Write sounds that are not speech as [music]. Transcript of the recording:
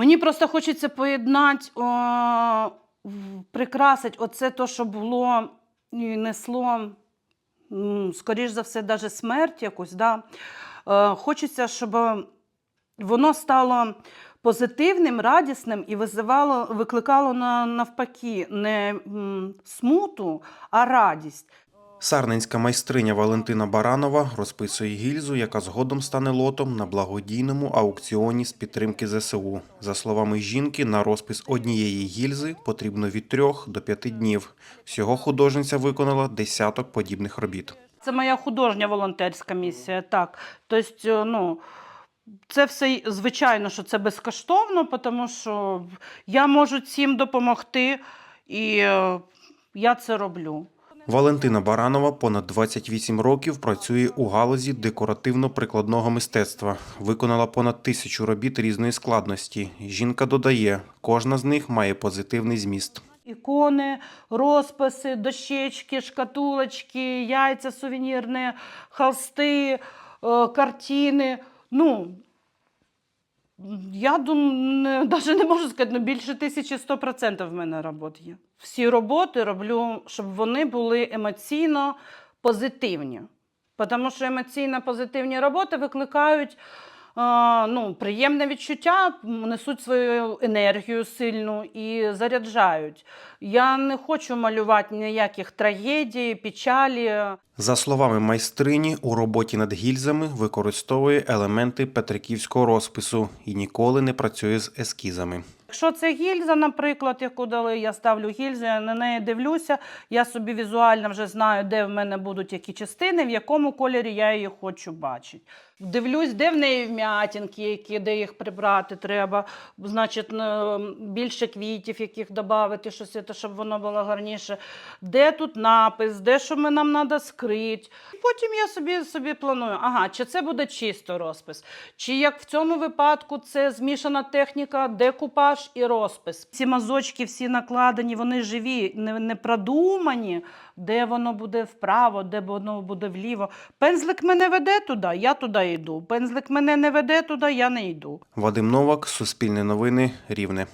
Мені просто хочеться поєднати, о, прикрасити оце то, що було і несло, скоріш за все, навіть смерть якусь. Да? Е, Хочеться, щоб воно стало позитивним, радісним і визивало, викликало на, навпаки не м, смуту, а радість. Сарненська майстриня Валентина Баранова розписує гільзу, яка згодом стане лотом на благодійному аукціоні з підтримки ЗСУ. За словами жінки, на розпис однієї гільзи потрібно від трьох до п'яти днів. Всього художниця виконала десяток подібних робіт. Це моя художня волонтерська місія. Так. Тобто, ну, це все, звичайно, що це безкоштовно, тому що я можу цим допомогти, і е, я це роблю. Валентина Баранова понад 28 років працює у галузі декоративно-прикладного мистецтва. Виконала понад тисячу робіт різної складності. Жінка додає, кожна з них має позитивний зміст. Ікони, розписи, дощечки, шкатулочки, яйця сувенірні, холсти, е, картини. Ну, я думаю, навіть [laughs] не можу сказати, ну більше тисячі сто процентів в мене робот є. Всі роботи роблю, щоб вони були емоційно позитивні. Тому що емоційно позитивні роботи викликають ну, приємне відчуття, несуть свою енергію сильну і заряджають. Я не хочу малювати ніяких трагедій, печалі. За словами майстрині, у роботі над гільзами використовує елементи петриківського розпису і ніколи не працює з ескізами. Якщо це гільза, наприклад, яку дали, я ставлю гільзу, я на неї дивлюся, я собі візуально вже знаю, де в мене будуть які частини, в якому кольорі я її хочу бачити. Дивлюсь, де в неї вм'ятинки, які, де їх прибрати треба, значить, більше квітів, яких додати, щось, щоб воно було гарніше. Де тут напис, де що ми- нам треба скрити. Потім я собі, собі планую, ага, чи це буде чисто розпис, чи як в цьому випадку це змішана техніка, декупаж і розпис. Ці мазочки всі накладені, вони живі, не, не продумані, де воно буде вправо, де воно буде вліво. Пензлик мене веде туди, я туди йду. Пензлик мене не веде туди, я не йду. Вадим Новак, Суспільне новини, Рівне.